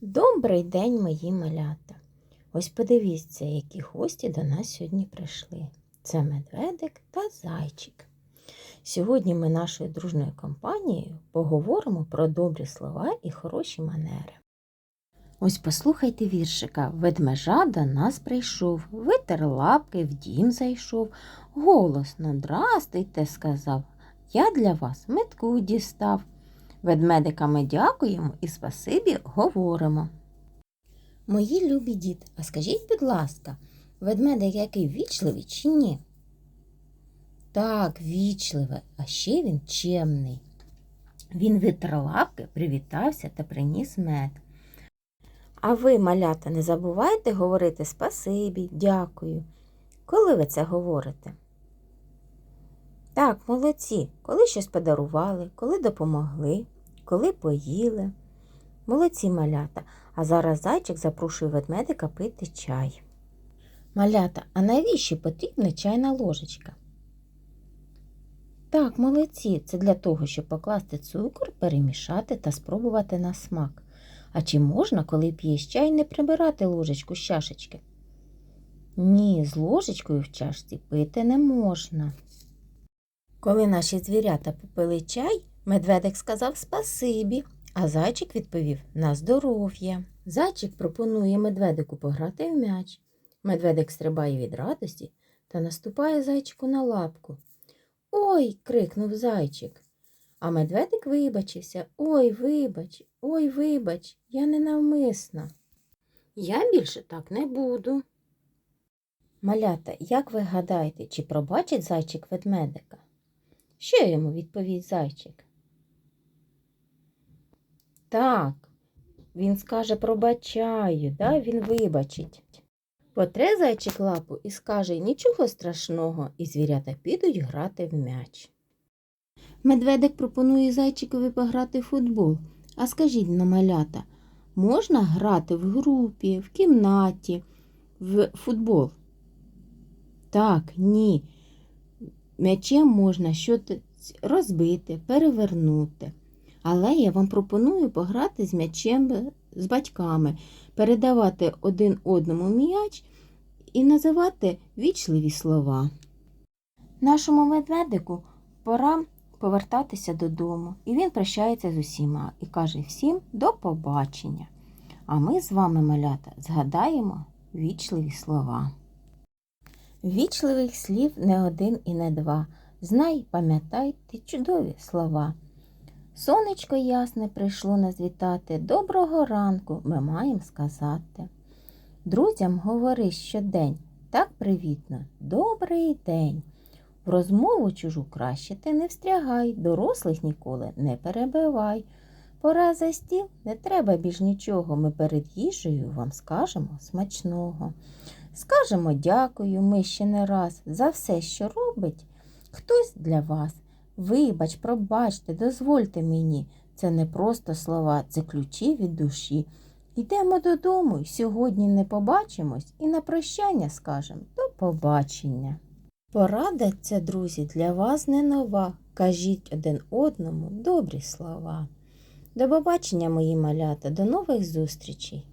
Добрий день, мої малята. Ось подивіться, які гості до нас сьогодні прийшли. Це медведик та зайчик. Сьогодні ми нашою дружною компанією поговоримо про добрі слова і хороші манери. Ось послухайте віршика. Ведмежа до нас прийшов, витер лапки, в дім зайшов, голосно «Здрастуйте», сказав. Я для вас метку дістав. Ведмедика ми дякуємо і спасибі говоримо. Мої любі діти, а скажіть, будь ласка, ведмедик який вічливий чи ні? Так, вічливий, а ще він чемний. Він витер лапки, привітався та приніс мед. А ви, малята, не забувайте говорити спасибі, дякую. Коли ви це говорите? Так, молодці, коли щось подарували, коли допомогли, коли поїли. Молодці малята. А зараз зайчик запрошує ведмедика пити чай. Малята, а навіщо потрібна чайна ложечка? Так, молодці, це для того, щоб покласти цукор, перемішати та спробувати на смак. А чи можна, коли п'єш чай, не прибирати ложечку з чашечки? Ні, з ложечкою в чашці пити не можна. Коли наші звірята попили чай, медведик сказав спасибі, а зайчик відповів на здоров'я. Зайчик пропонує медведику пограти в м'яч. Медведик стрибає від радості та наступає зайчику на лапку. Ой. крикнув зайчик. А медведик вибачився. Ой, вибач, ой, вибач, я ненавмисно. Я більше так не буду. Малята, як ви гадаєте, чи пробачить зайчик ведмедика? Що йому відповість зайчик? Так, він скаже пробачаю, да? він вибачить. Потре зайчик лапу і скаже нічого страшного, і звірята підуть грати в м'яч. Медведик пропонує зайчикові пограти в футбол. А скажіть на малята, можна грати в групі, в кімнаті, в футбол? Так, ні. М'ячем можна щось розбити, перевернути. Але я вам пропоную пограти з м'ячем з батьками, передавати один одному м'яч і називати вічливі слова. Нашому медведику пора повертатися додому, і він прощається з усіма і каже всім до побачення. А ми з вами, малята, згадаємо вічливі слова. Вічливих слів не один і не два. Знай, пам'ятай ти чудові слова. Сонечко ясне прийшло нас вітати. Доброго ранку ми маємо сказати. Друзям говори щодень так привітно, добрий день. В розмову чужу краще ти не встрягай, дорослих ніколи не перебивай. Пора за стіл, не треба більш нічого. Ми перед їжею вам скажемо смачного. Скажемо дякую ми ще не раз за все, що робить хтось для вас. Вибач, пробачте, дозвольте мені. Це не просто слова, це ключі від душі. Йдемо додому, сьогодні не побачимось і на прощання скажемо до побачення. Порада ця, друзі, для вас не нова. Кажіть один одному добрі слова. До побачення, мої малята, до нових зустрічей!